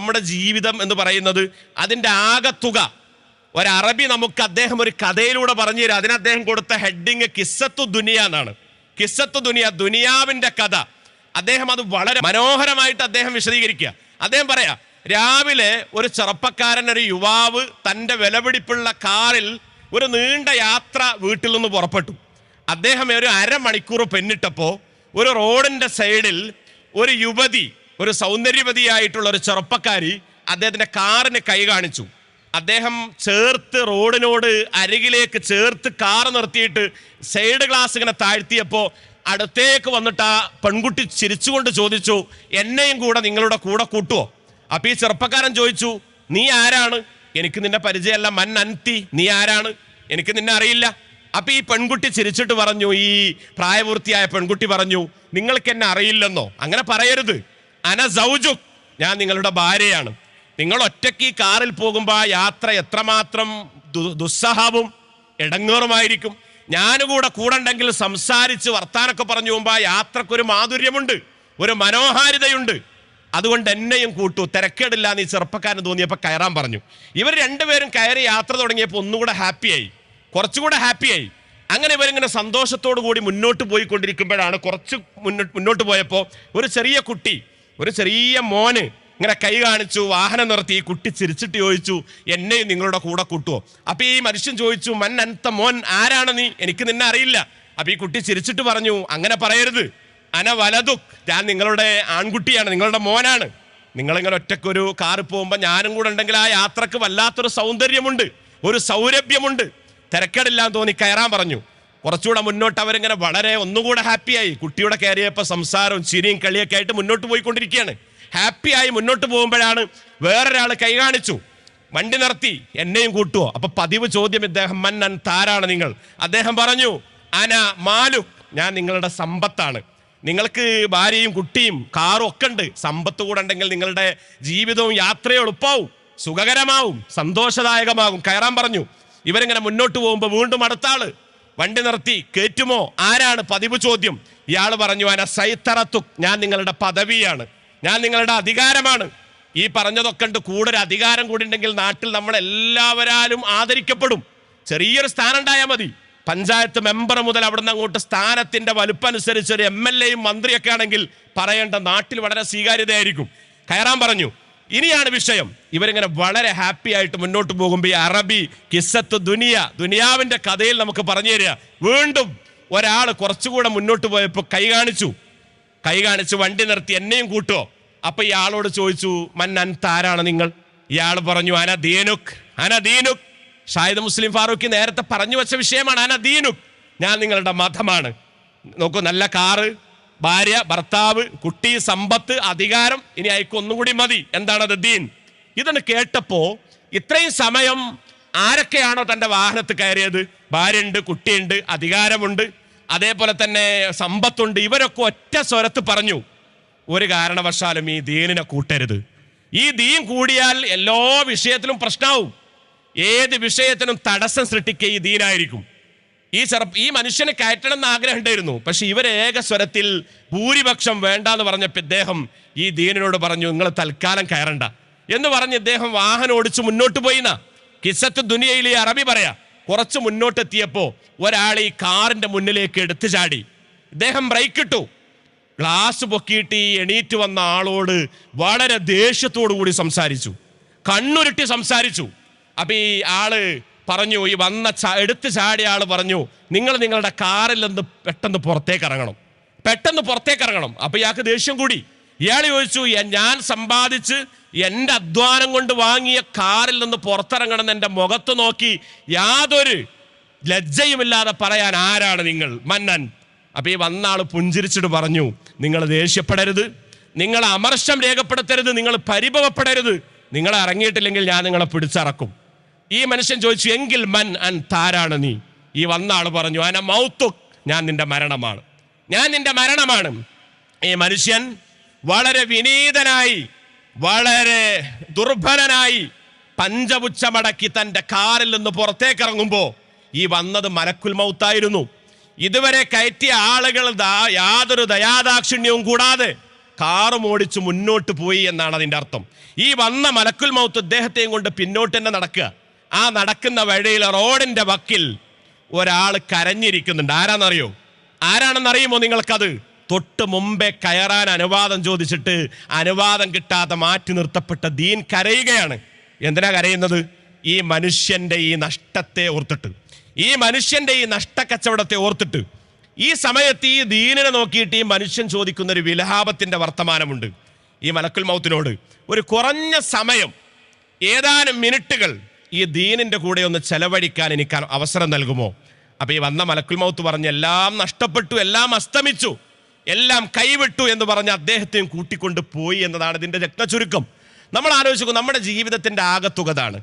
നമ്മുടെ ജീവിതം എന്ന് പറയുന്നത് അതിന്റെ ആകത്തുക ഒരറബി നമുക്ക് അദ്ദേഹം ഒരു കഥയിലൂടെ പറഞ്ഞു തരാം. അതിന് അദ്ദേഹം കൊടുത്ത ഹെഡിങ് കിസ്സത്തു ദുനിയ എന്നാണ്. കിസ്സത്തു ദുനിയ ദുനിയാവിന്റെ കഥ. അദ്ദേഹം അത് വളരെ മനോഹരമായിട്ട് അദ്ദേഹം വിശദീകരിക്കുക. അദ്ദേഹം പറയാ രാവിലെ ഒരു ചെറുപ്പക്കാരൻ ഒരു യുവാവ് തന്റെ വിലപിടിപ്പുള്ള കാറിൽ ഒരു നീണ്ട യാത്ര വീട്ടിൽ നിന്ന് പുറപ്പെട്ടു. അദ്ദേഹം ഒരു അരമണിക്കൂർ പെന്നിട്ടപ്പോൾ ഒരു റോഡിന്റെ സൈഡിൽ ഒരു യുവതി ഒരു സൗന്ദര്യവതിയായിട്ടുള്ള ഒരു ചെറുപ്പക്കാരി അദ്ദേഹത്തിന്റെ കാറിന് കൈ കാണിച്ചു. അദ്ദേഹം ചേർത്ത് റോഡിനോട് അരികിലേക്ക് ചേർത്ത് കാർ നിർത്തിയിട്ട് സൈഡ് ഗ്ലാസ് ഇങ്ങനെ താഴ്ത്തിയപ്പോൾ അടുത്തേക്ക് വന്നിട്ട് ആ പെൺകുട്ടി ചിരിച്ചുകൊണ്ട് ചോദിച്ചു എന്നെയും കൂടെ നിങ്ങളുടെ കൂടെ കൂട്ടുവോ? അപ്പം ഈ ചെറുപ്പക്കാരൻ ചോദിച്ചു നീ ആരാണ്? എനിക്ക് നിന്നെ പരിചയമല്ല മൻ അൻതി. നീ ആരാണ്? എനിക്ക് നിന്നെ അറിയില്ല. അപ്പം ഈ പെൺകുട്ടി ചിരിച്ചിട്ട് പറഞ്ഞു ഈ പ്രായപൂർത്തിയായ പെൺകുട്ടി പറഞ്ഞു നിങ്ങൾക്ക് എന്നെ അറിയില്ലെന്നോ? അങ്ങനെ പറയരുത്. അന സൗജു ഞാൻ നിങ്ങളുടെ ഭാര്യയാണ്. നിങ്ങൾ ഒറ്റയ്ക്ക് ഈ കാറിൽ പോകുമ്പോൾ ആ യാത്ര എത്രമാത്രം ദുസ്സഹവും ഇടങ്ങേറുമായിരിക്കും ഞാനുകൂടെ കൂടെ ഉണ്ടെങ്കിൽ സംസാരിച്ച് വർത്താനൊക്കെ പറഞ്ഞു പോകുമ്പോൾ ആ യാത്രക്കൊരു മാധുര്യമുണ്ട് ഒരു മനോഹാരിതയുണ്ട്. അതുകൊണ്ട് എന്നെയും കൂട്ടു. തിരക്കേടില്ല എന്ന് ഈ ചെറുപ്പക്കാരന് തോന്നിയപ്പോൾ കയറാൻ പറഞ്ഞു. ഇവർ രണ്ടുപേരും കയറി യാത്ര തുടങ്ങിയപ്പോൾ ഒന്നുകൂടെ ഹാപ്പിയായി. കുറച്ചുകൂടെ ഹാപ്പിയായി. അങ്ങനെ ഇവരിങ്ങനെ സന്തോഷത്തോടു കൂടി മുന്നോട്ട് പോയിക്കൊണ്ടിരിക്കുമ്പോഴാണ് കുറച്ച് മുന്നോട്ട് മുന്നോട്ട് പോയപ്പോൾ ഒരു ചെറിയ കുട്ടി ഒരു ചെറിയ മോന് ഇങ്ങനെ കൈ കാണിച്ചു വാഹനം നിർത്തി ഈ കുട്ടി ചിരിച്ചിട്ട് ചോദിച്ചു എന്നെയും നിങ്ങളുടെ കൂടെ കൂട്ടുവോ? അപ്പൊ ഈ മനുഷ്യൻ ചോദിച്ചു മൻ അനത്ത മോൻ ആരാണ് നീ? എനിക്ക് നിന്നെ അറിയില്ല. അപ്പൊ ഈ കുട്ടി ചിരിച്ചിട്ട് പറഞ്ഞു അങ്ങനെ പറയരുത്. അന വലതു ഞാൻ നിങ്ങളുടെ ആൺകുട്ടിയാണ് നിങ്ങളുടെ മോനാണ്. നിങ്ങളിങ്ങനെ ഒറ്റക്കൊരു കാറ് പോകുമ്പോൾ ഞാനും കൂടെ ഉണ്ടെങ്കിൽ ആ യാത്രയ്ക്ക് വല്ലാത്തൊരു സൗന്ദര്യമുണ്ട് ഒരു സൗരഭ്യമുണ്ട്. തിരക്കേടില്ലാന്ന് തോന്നി കയറാൻ പറഞ്ഞു. കുറച്ചുകൂടെ മുന്നോട്ട് അവരിങ്ങനെ വളരെ ഒന്നുകൂടെ ഹാപ്പിയായി. കുട്ടിയുടെ കയറിയപ്പോൾ സംസാരവും ചിരിയും കളിയൊക്കെ ആയിട്ട് മുന്നോട്ട് പോയിക്കൊണ്ടിരിക്കുകയാണ്. ഹാപ്പിയായി മുന്നോട്ട് പോകുമ്പോഴാണ് വേറൊരാൾ കൈ കാണിച്ചു. വണ്ടി നിർത്തി എന്നെയും കൂട്ടുവോ? അപ്പൊ പതിവ് ചോദ്യം ഇദ്ദേഹം മന്നൻ താരാണ് നിങ്ങൾ? അദ്ദേഹം പറഞ്ഞു അന മാലു ഞാൻ നിങ്ങളുടെ സമ്പത്താണ്. നിങ്ങൾക്ക് ഭാര്യയും കുട്ടിയും കാറും ഒക്കെ ഉണ്ട്. സമ്പത്ത് കൂടെ ഉണ്ടെങ്കിൽ നിങ്ങളുടെ ജീവിതവും യാത്രയും എളുപ്പമാവും സുഖകരമാവും സന്തോഷദായകമാകും. കയറാൻ പറഞ്ഞു. ഇവരിങ്ങനെ മുന്നോട്ട് പോകുമ്പോൾ വീണ്ടും അടുത്ത ആൾ വണ്ടി നിർത്തി കയറ്റുമോ ആരാണ്? പതിവ് ചോദ്യം. ഇയാൾ പറഞ്ഞു അന സൈത്തറത്തു ഞാൻ നിങ്ങളുടെ പദവിയാണ്. ഞാൻ നിങ്ങളുടെ അധികാരമാണ്. ഈ പറഞ്ഞതൊക്കെ ഉണ്ട് കൂടെ ഒരു അധികാരം കൂടി ഉണ്ടെങ്കിൽ നാട്ടിൽ നമ്മൾ ആദരിക്കപ്പെടും. ചെറിയൊരു സ്ഥാനം ഉണ്ടായാൽ മതി. പഞ്ചായത്ത് മെമ്പർ മുതൽ അവിടുന്ന് അങ്ങോട്ട് സ്ഥാനത്തിന്റെ വലുപ്പം അനുസരിച്ച് ഒരു എം എൽ എയും മന്ത്രിയൊക്കെ ആണെങ്കിൽ പറയേണ്ട നാട്ടിൽ വളരെ സ്വീകാര്യതയായിരിക്കും. കയറാൻ പറഞ്ഞു. ഇനിയാണ് വിഷയം. ഇവരിങ്ങനെ വളരെ ഹാപ്പി ആയിട്ട് മുന്നോട്ട് പോകുമ്പോൾ ഈ അറബി കിസ്സത്ത് ദുനിയ ദുനിയാവിന്റെ കഥയിൽ നമുക്ക് പറഞ്ഞു തരിക. വീണ്ടും ഒരാൾ കുറച്ചുകൂടെ മുന്നോട്ട് പോയപ്പോൾ കൈ കാണിച്ചു. കൈ കാണിച്ച് വണ്ടി നിർത്തി എന്നെയും കൂട്ടോ. അപ്പൊ ഇയാളോട് ചോദിച്ചു മന്നൻ താരാണ് നിങ്ങൾ? ഇയാൾ പറഞ്ഞു അന ദീനുക് അന ദീനുക്. ഷാഹിദ് മുസ്ലിം ഫാറൂഖി നേരത്തെ പറഞ്ഞു വെച്ച വിഷയമാണ് അന ദീനുക്. ഞാൻ നിങ്ങളുടെ മതമാണ്. നോക്കൂ നല്ല കാറ് ഭാര്യ ഭർത്താവ് കുട്ടി സമ്പത്ത് അധികാരം ഇനി അയക്ക് ഒന്നും കൂടി മതി. എന്താണത് ദീൻ? ഇതെന്ന് കേട്ടപ്പോ ഇത്രയും സമയം ആരൊക്കെയാണോ തന്റെ വാഹനത്തിൽ കയറിയത്? ഭാര്യയുണ്ട് കുട്ടിയുണ്ട് അധികാരമുണ്ട് അതേപോലെ തന്നെ സമ്പത്തുണ്ട്. ഇവരൊക്കെ ഒറ്റ സ്വരത്ത് പറഞ്ഞു ഒരു കാരണവശാലും ഈ ദീനിനെ കൂട്ടരുത്. ഈ ദീൻ കൂടിയാൽ എല്ലാ വിഷയത്തിലും പ്രശ്നമാവും ഏത് വിഷയത്തിനും തടസ്സം സൃഷ്ടിക്കുക ഈ ദീനായിരിക്കും. ഈ ചെറുപ്പ ഈ മനുഷ്യനെ കയറ്റണം എന്ന് ആഗ്രഹം ഉണ്ടായിരുന്നു. പക്ഷെ ഇവരേക സ്വരത്തിൽ ഭൂരിപക്ഷം വേണ്ട എന്ന് പറഞ്ഞപ്പോൾ ഇദ്ദേഹം ഈ ദീനിനോട് പറഞ്ഞു നിങ്ങൾ തൽക്കാലം കയറണ്ട. എന്ന് പറഞ്ഞ് ഇദ്ദേഹം വാഹനം ഓടിച്ച് മുന്നോട്ട് പോയിന്ന. കിസത്ത് ദുനിയയിൽ ഈ അറബി പറയാ കുറച്ച് മുന്നോട്ട് എത്തിയപ്പോൾ ഒരാൾ ഈ കാറിന്റെ മുന്നിലേക്ക് എടുത്തു ചാടി. ഇദ്ദേഹം ബ്രേക്ക് ഇട്ടു. ഗ്ലാസ് പൊക്കിയിട്ട് ഈ എണീറ്റ് വന്ന ആളോട് വളരെ ദേഷ്യത്തോടു കൂടി സംസാരിച്ചു. കണ്ണുരുട്ടി സംസാരിച്ചു. അപ്പൊ ഈ ആൾ പറഞ്ഞു ഈ വന്ന ചാ എടുത്ത് ചാടിയ ആൾ പറഞ്ഞു നിങ്ങൾ നിങ്ങളുടെ കാറിൽ നിന്ന് പെട്ടെന്ന് പുറത്തേക്ക് ഇറങ്ങണം. പെട്ടെന്ന് പുറത്തേക്ക് ഇറങ്ങണം. അപ്പൊ ഇയാൾക്ക് ദേഷ്യം കൂടി. ഇയാൾ ചോദിച്ചു ഞാൻ സമ്പാദിച്ച് എന്റെ അധ്വാനം കൊണ്ട് വാങ്ങിയ കാറിൽ നിന്ന് പുറത്തിറങ്ങണം എന്ന് എന്റെ മുഖത്ത് നോക്കി യാതൊരു ലജ്ജയുമില്ലാതെ പറയാൻ ആരാണ് നിങ്ങൾ? മന്നൻ. അപ്പൊ ഈ വന്ന ആൾ പുഞ്ചിരിച്ചിട്ട് പറഞ്ഞു നിങ്ങൾ ദേഷ്യപ്പെടരുത്. നിങ്ങൾ അമർഷം രേഖപ്പെടുത്തരുത്. നിങ്ങൾ പരിഭവപ്പെടരുത്. നിങ്ങൾ ഇറങ്ങിയിട്ടില്ലെങ്കിൽ ഞാൻ നിങ്ങളെ പിടിച്ചിറക്കും. ഈ മനുഷ്യൻ ചോദിച്ചു എങ്കിൽ മൻ അൻ താരാണ് നീ? ഈ വന്ന ആൾ പറഞ്ഞു അന മൗത്തു ഞാൻ നിന്റെ മരണമാണ്. ഞാൻ നിന്റെ മരണമാണ്. ഈ മനുഷ്യൻ വളരെ വിനീതനായി വളരെ ദുർബലനായി പഞ്ചപുച്ഛമടക്കി തന്റെ കാറിൽ നിന്ന് പുറത്തേക്ക് ഇറങ്ങുമ്പോൾ ഈ വന്നത് മലക്കുൽ മൗത്തായിരുന്നു. ഇതുവരെ കയറ്റിയ ആളുകൾ യാതൊരു ദയാദാക്ഷിണ്യവും കൂടാതെ കാറും ഓടിച്ച് മുന്നോട്ട് പോയി എന്നാണ് അതിന്റെ അർത്ഥം. ഈ വന്ന മലക്കുൽ മൗത്ത് ഇദ്ദേഹത്തെയും കൊണ്ട് പിന്നോട്ട് തന്നെ നടക്കുക. ആ നടക്കുന്ന വഴിയിൽ റോഡിന്റെ വക്കിൽ ഒരാൾ കരഞ്ഞിരിക്കുന്നുണ്ട്. ആരാന്നറിയോ? ആരാണെന്നറിയുമോ നിങ്ങൾക്കത്? തൊട്ട് മുമ്പേ കയറാൻ അനുവാദം ചോദിച്ചിട്ട് അനുവാദം കിട്ടാതെ മാറ്റി നിർത്തപ്പെട്ട ദീൻ കരയുകയാണ്. എന്തിനാ കരയുന്നത്? ഈ മനുഷ്യന്റെ ഈ നഷ്ടത്തെ ഓർത്തിട്ട്. ഈ മനുഷ്യന്റെ ഈ നഷ്ടക്കച്ചവടത്തെ ഓർത്തിട്ട്. ഈ സമയത്ത് ഈ ദീനിനെ നോക്കിയിട്ട് ഈ മനുഷ്യൻ ചോദിക്കുന്ന ഒരു വിലഹാപത്തിന്റെ വർത്തമാനമുണ്ട്. ഈ മലക്കുൽ മൗത്തിനോട്. ഒരു കുറഞ്ഞ സമയം ഏതാനും മിനിറ്റുകൾ ഈ ദീനിന്റെ കൂടെ ഒന്ന് ചെലവഴിക്കാൻ എനിക്ക് അവസരം നൽകുമോ? അപ്പോൾ ഈ വന്ന മലക്കുൽ മൗത്ത് പറഞ്ഞ് എല്ലാം നഷ്ടപ്പെട്ടു എല്ലാം അസ്തമിച്ചു എല്ലാം കൈവിട്ടു എന്ന് പറഞ്ഞ് അദ്ദേഹത്തെയും കൂട്ടിക്കൊണ്ട് പോയി എന്നതാണ് ഇതിന്റെ രക്തചുരുക്കം. നമ്മൾ ആലോചിക്കും നമ്മുടെ ജീവിതത്തിന്റെ ആകത്തുകതാണ്.